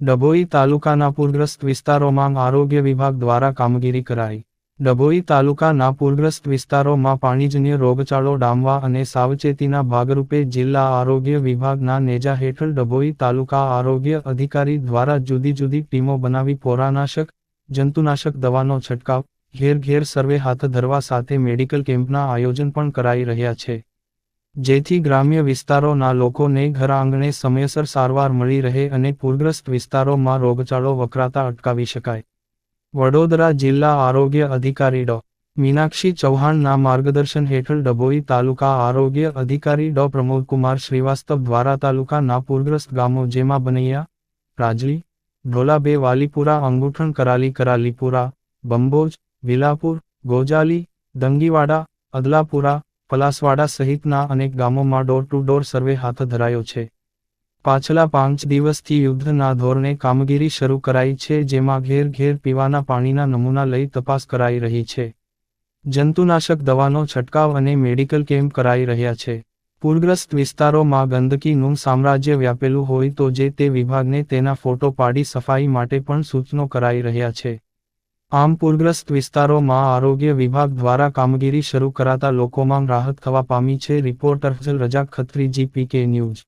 ડભોઈ તાલુકાના પૂરગ્રસ્ત વિસ્તારોમાં આરોગ્ય વિભાગ દ્વારા કામગીરી કરાઈ. ડભોઈ તાલુકાના પૂરગ્રસ્ત વિસ્તારોમાં પાણીજન્ય રોગચાળો ડામવા અને સાવચેતીના ભાગરૂપે જિલ્લા આરોગ્ય વિભાગના નેજા હેઠળ ડભોઈ તાલુકા આરોગ્ય અધિકારી દ્વારા જુદી જુદી ટીમો બનાવી પોરાનાશક, જંતુનાશક દવાનો છંટકાવ, ઘેર ઘેર સર્વે હાથ ધરવા સાથે મેડિકલ કેમ્પના આયોજન પણ કરાઈ રહ્યા છે. જેથી ગ્રામ્ય વિસ્તારોના લોકોને ઘર આંગણે સમયસર સારવાર મળી રહે અને પૂરગ્રસ્ત વિસ્તારોમાં રોગચાળો વકરાતા અટકાવી શકાય. વડોદરા જિલ્લા આરોગ્ય અધિકારી ડો. મીનાક્ષી ચૌહાણના માર્ગદર્શન હેઠળ ડભોઈ તાલુકા આરોગ્ય અધિકારી ડો. પ્રમોદકુમાર શ્રીવાસ્તવ દ્વારા તાલુકાના પૂરગ્રસ્ત ગામો જેમાં બનૈયા, રાજલી ઢોલાબે વાલીપુરા, અંગુઠણ કરાલી, કરાલીપુરા, બંબોજ, વિલાપુર, ગોજાલી, દંગીવાડા, અદલાપુરા પલાસવાડા સહિતના અનેક ગામોમાં ડોર ટુ ડોર સર્વે હાથ ધરાયો છે. પાછલા પાંચ દિવસથી યુદ્ધના ધોરણે કામગીરી શરૂ કરાઈ છે, જેમાં ઘેર ઘેર પીવાના પાણીના નમૂના લઈ તપાસ કરાઈ રહી છે. જંતુનાશક દવાનો છંટકાવ અને મેડિકલ કેમ્પ કરાઈ રહ્યા છે. પૂરગ્રસ્ત વિસ્તારોમાં ગંદકીનું સામ્રાજ્ય વ્યાપેલું હોય તો જે તે વિભાગને તેના ફોટો પાડી સફાઈ માટે પણ સૂચનો કરાઈ રહ્યા છે. આમ પૂરગ્રસ્ત વિસ્તારોમાં આરોગ્ય વિભાગ દ્વારા કામગીરી શરૂ કરાતા લોકોમાં રાહત થવા પામી છે, reporter Afzal Rajak Khatri, GPK news.